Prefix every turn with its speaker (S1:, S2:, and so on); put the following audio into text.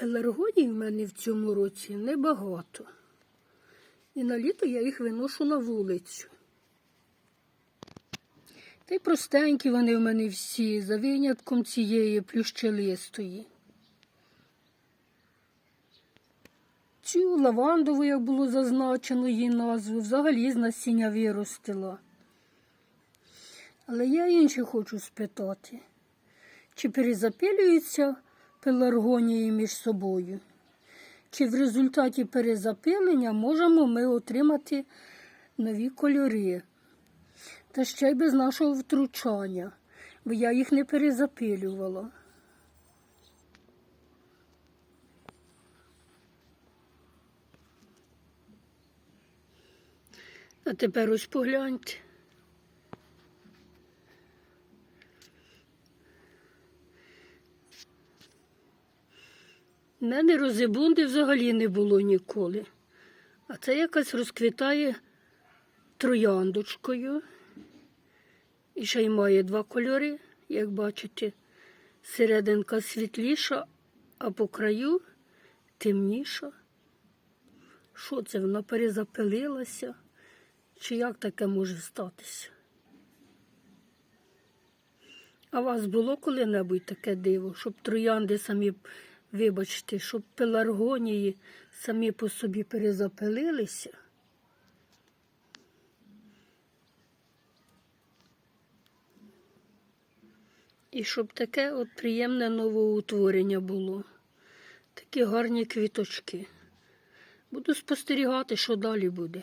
S1: Пеларгоній в мене в цьому році небагато. І на літо я їх виношу на вулицю. Та й простенькі вони в мене всі, за винятком цієї плющелистої. Цю лавандову, як було зазначено її назву, взагалі з насіння виростила. Але я інше хочу спитати, чи перезапилюються пеларгонії між собою? Чи в результаті перезапилення можемо ми отримати нові кольори? Та ще й без нашого втручання, бо я їх не перезапилювала. А тепер ось погляньте. У мене розибунди взагалі не було ніколи. А це якась розквітає трояндочкою. І ще й має два кольори, як бачите, серединка світліша, а по краю темніша. Що це, вона перезапилилася? Чи як таке може статися? А у вас було коли-небудь таке диво, щоб троянди самі, вибачте, щоб пеларгонії самі по собі перезапилилися? І щоб таке от приємне новоутворення було. Такі гарні квіточки. Буду спостерігати, що далі буде.